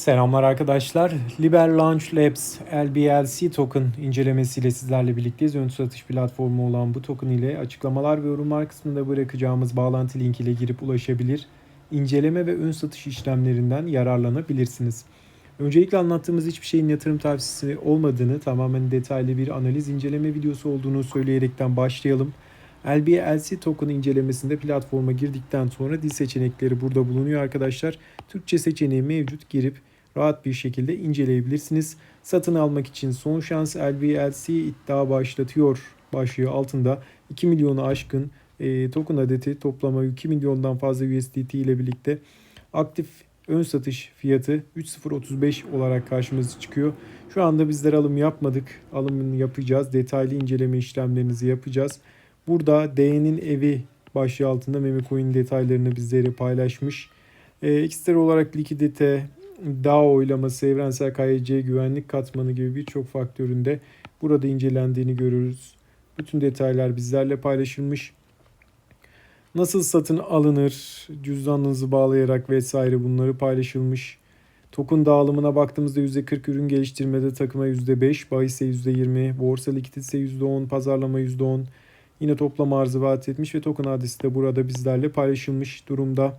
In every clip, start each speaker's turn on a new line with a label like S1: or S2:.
S1: Selamlar arkadaşlar. Liber Launch Labs LBLC token incelemesiyle sizlerle birlikteyiz. Ön satış platformu olan bu token ile açıklamalar ve yorumlar kısmında bırakacağımız bağlantı link ile girip ulaşabilir, inceleme ve ön satış işlemlerinden yararlanabilirsiniz. Öncelikle anlattığımız hiçbir şeyin yatırım tavsiyesi olmadığını, tamamen detaylı bir analiz inceleme videosu olduğunu söyleyerekten başlayalım. LBLC token incelemesinde platforma girdikten sonra dil seçenekleri burada bulunuyor arkadaşlar. Türkçe seçeneği mevcut girip rahat bir şekilde inceleyebilirsiniz. Satın almak için son şans LBLC iddia başlatıyor başlığı altında 2 milyonu aşkın e, token adeti toplama 2 milyondan fazla USDT ile birlikte aktif ön satış fiyatı 3035 olarak karşımıza çıkıyor. Şu anda bizler alım yapmadık. Alımını yapacağız. Detaylı inceleme işlemlerinizi yapacağız. Burada D'nin evi başlığı altında meme coin detaylarını bizlere paylaşmış. E, ekstra olarak likidite, DAO oylaması, evrensel KYC güvenlik katmanı gibi birçok faktöründe burada incelendiğini görürüz. Bütün detaylar bizlerle paylaşılmış. Nasıl satın alınır, cüzdanınızı bağlayarak vesaire bunları paylaşılmış. Token dağılımına baktığımızda %40 ürün geliştirmede takıma %5, bahise %20, borsa likidite %10, pazarlama %10. Yine toplam arzı vaat etmiş ve token adresi de burada bizlerle paylaşılmış durumda.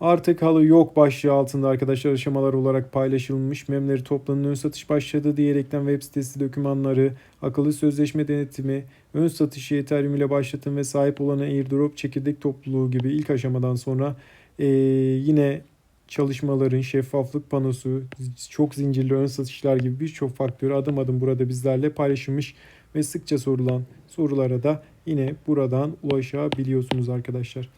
S1: Artık halı yok başlığı altında arkadaşlar aşamalar olarak paylaşılmış. Memleri toplanın ön satış başladı diyerekten web sitesi dokümanları, akıllı sözleşme denetimi, ön satışı Ethereum ile başlatın ve sahip olana airdrop çekirdek topluluğu gibi ilk aşamadan sonra ee, yine çalışmaların şeffaflık panosu, çok zincirli ön satışlar gibi birçok faktörü adım adım burada bizlerle paylaşılmış ve sıkça sorulan sorulara da yine buradan ulaşabiliyorsunuz arkadaşlar.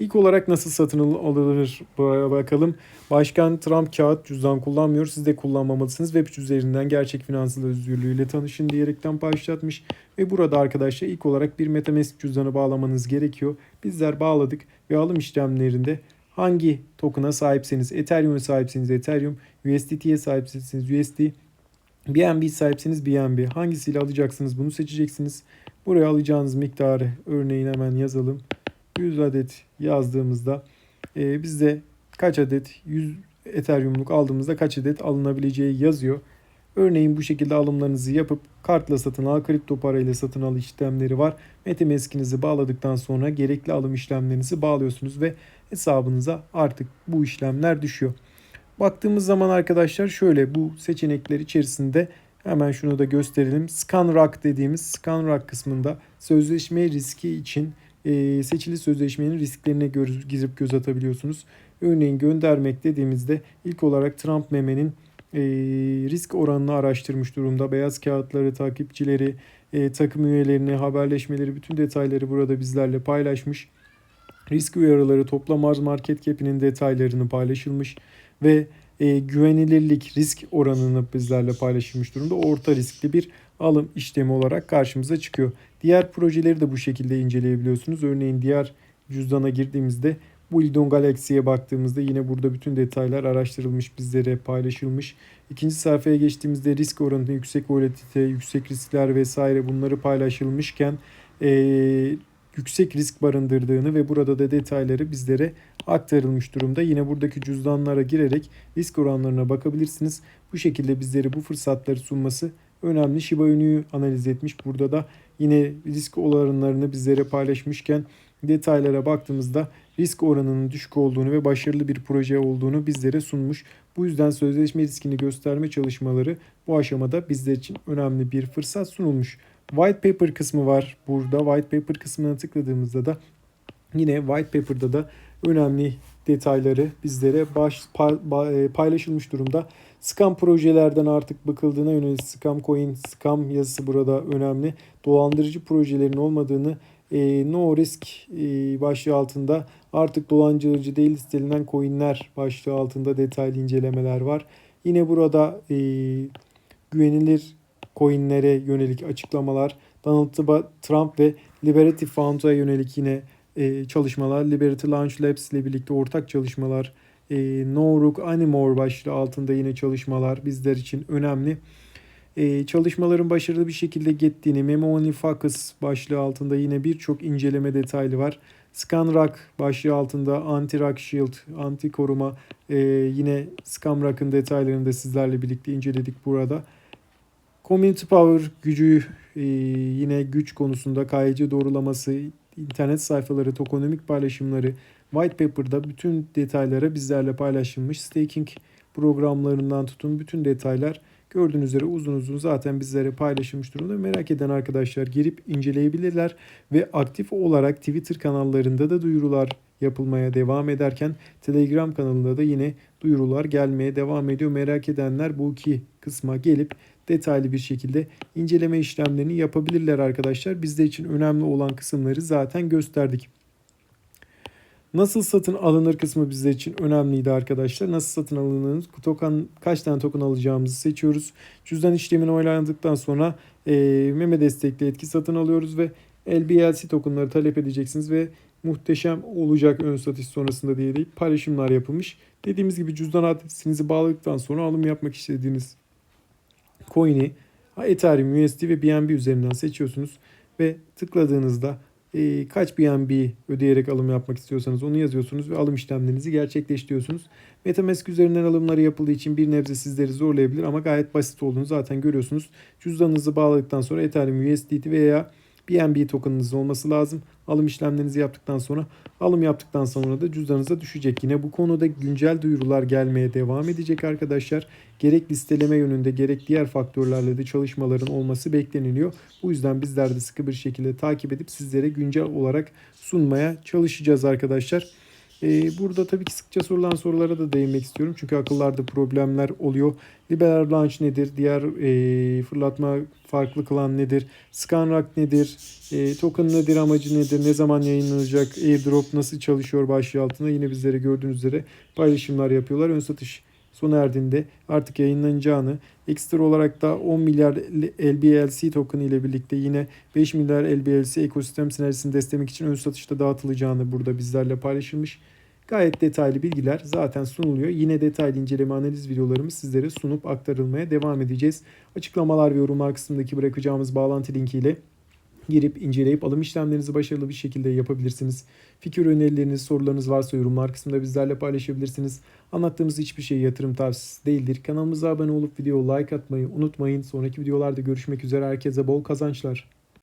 S1: İlk olarak nasıl satın alınır bakalım. Başkan Trump kağıt cüzdan kullanmıyor. Siz de kullanmamalısınız. Web üzerinden gerçek finansal özgürlüğüyle tanışın diyerekten başlatmış. Ve burada arkadaşlar ilk olarak bir Metamask cüzdanı bağlamanız gerekiyor. Bizler bağladık ve alım işlemlerinde hangi token'a sahipseniz, Ethereum'a sahipseniz Ethereum, USDT'ye sahipseniz USD, BNB sahipseniz BNB. Hangisiyle alacaksınız bunu seçeceksiniz. Buraya alacağınız miktarı örneğin hemen yazalım. 100 adet yazdığımızda e, bizde kaç adet 100 Ethereum'luk aldığımızda kaç adet alınabileceği yazıyor. Örneğin bu şekilde alımlarınızı yapıp kartla satın al, kripto parayla satın al işlemleri var. Metamask'inizi bağladıktan sonra gerekli alım işlemlerinizi bağlıyorsunuz ve hesabınıza artık bu işlemler düşüyor. Baktığımız zaman arkadaşlar şöyle bu seçenekler içerisinde hemen şunu da gösterelim. Scan Rock dediğimiz Scan Rock kısmında sözleşme riski için e, seçili sözleşmenin risklerine göz, girip göz atabiliyorsunuz. Örneğin göndermek dediğimizde ilk olarak Trump memenin e, risk oranını araştırmış durumda. Beyaz kağıtları, takipçileri, e, takım üyelerini, haberleşmeleri, bütün detayları burada bizlerle paylaşmış. Risk uyarıları, toplam arz market cap'inin detaylarını paylaşılmış ve e, güvenilirlik risk oranını bizlerle paylaşılmış durumda. Orta riskli bir alım işlemi olarak karşımıza çıkıyor. Diğer projeleri de bu şekilde inceleyebiliyorsunuz. Örneğin diğer cüzdana girdiğimizde Buildon Galaxy'ye baktığımızda yine burada bütün detaylar araştırılmış, bizlere paylaşılmış. İkinci sayfaya geçtiğimizde risk oranı, yüksek volatilite, yüksek riskler vesaire bunları paylaşılmışken e, yüksek risk barındırdığını ve burada da detayları bizlere aktarılmış durumda. Yine buradaki cüzdanlara girerek risk oranlarına bakabilirsiniz. Bu şekilde bizlere bu fırsatları sunması önemli. Shiba Inu'yu analiz etmiş. Burada da yine risk oranlarını bizlere paylaşmışken detaylara baktığımızda risk oranının düşük olduğunu ve başarılı bir proje olduğunu bizlere sunmuş. Bu yüzden sözleşme riskini gösterme çalışmaları bu aşamada bizler için önemli bir fırsat sunulmuş. White paper kısmı var burada. White paper kısmına tıkladığımızda da yine white paper'da da önemli detayları bizlere baş, e, paylaşılmış durumda. Scam projelerden artık bakıldığına yönelik scam coin, scam yazısı burada önemli. Dolandırıcı projelerin olmadığını e, no risk e, başlığı altında artık dolandırıcı değil listelinen coinler başlığı altında detaylı incelemeler var. Yine burada e, güvenilir coinlere yönelik açıklamalar, Donald Trump ve Liberty Fund'a yönelik yine e, çalışmalar, Liberty Launch Labs ile birlikte ortak çalışmalar, e, No Rook Anymore başlığı altında yine çalışmalar bizler için önemli. E, çalışmaların başarılı bir şekilde gittiğini, Memo Focus başlığı altında yine birçok inceleme detaylı var. Scanrock başlığı altında Anti-Rock Shield, anti koruma e, yine Scamrock'ın detaylarını da sizlerle birlikte inceledik burada. Community Power gücü e, yine güç konusunda KYC doğrulaması, internet sayfaları, tokenomik paylaşımları, white paper'da bütün detaylara bizlerle paylaşılmış. Staking programlarından tutun bütün detaylar gördüğünüz üzere uzun uzun zaten bizlere paylaşılmış durumda. Merak eden arkadaşlar girip inceleyebilirler ve aktif olarak Twitter kanallarında da duyurular yapılmaya devam ederken Telegram kanalında da yine duyurular gelmeye devam ediyor. Merak edenler bu iki kısma gelip detaylı bir şekilde inceleme işlemlerini yapabilirler arkadaşlar. Bizler için önemli olan kısımları zaten gösterdik. Nasıl satın alınır kısmı bizler için önemliydi arkadaşlar. Nasıl satın alınır? Token, kaç tane token alacağımızı seçiyoruz. Cüzdan işlemini oylandıktan sonra e, meme destekli etki satın alıyoruz ve LBLC tokenları talep edeceksiniz ve muhteşem olacak ön satış sonrasında diye deyip paylaşımlar yapılmış. Dediğimiz gibi cüzdan adresinizi bağladıktan sonra alım yapmak istediğiniz coin'i Ethereum, USD ve BNB üzerinden seçiyorsunuz ve tıkladığınızda e, kaç BNB ödeyerek alım yapmak istiyorsanız onu yazıyorsunuz ve alım işlemlerinizi gerçekleştiriyorsunuz. Metamask üzerinden alımları yapıldığı için bir nebze sizleri zorlayabilir ama gayet basit olduğunu zaten görüyorsunuz. Cüzdanınızı bağladıktan sonra Ethereum, USDT veya BNB tokenınız olması lazım. Alım işlemlerinizi yaptıktan sonra alım yaptıktan sonra da cüzdanınıza düşecek. Yine bu konuda güncel duyurular gelmeye devam edecek arkadaşlar. Gerek listeleme yönünde gerek diğer faktörlerle de çalışmaların olması bekleniliyor. Bu yüzden bizler de sıkı bir şekilde takip edip sizlere güncel olarak sunmaya çalışacağız arkadaşlar. Ee, burada tabii ki sıkça sorulan sorulara da değinmek istiyorum. Çünkü akıllarda problemler oluyor. Liberal Launch nedir? Diğer e, fırlatma farklı kılan nedir? Scanrock nedir? E, token nedir? Amacı nedir? Ne zaman yayınlanacak? Airdrop nasıl çalışıyor başlığı altında? Yine bizlere gördüğünüz üzere paylaşımlar yapıyorlar. Ön satış sona erdiğinde artık yayınlanacağını, ekstra olarak da 10 milyar LBLC token ile birlikte yine 5 milyar LBLC ekosistem sinerjisini desteklemek için ön satışta dağıtılacağını burada bizlerle paylaşılmış. Gayet detaylı bilgiler zaten sunuluyor. Yine detaylı inceleme analiz videolarımız sizlere sunup aktarılmaya devam edeceğiz. Açıklamalar ve yorumlar kısmındaki bırakacağımız bağlantı linkiyle girip inceleyip alım işlemlerinizi başarılı bir şekilde yapabilirsiniz. Fikir önerileriniz, sorularınız varsa yorumlar kısmında bizlerle paylaşabilirsiniz. Anlattığımız hiçbir şey yatırım tavsiyesi değildir. Kanalımıza abone olup video like atmayı unutmayın. Sonraki videolarda görüşmek üzere. Herkese bol kazançlar.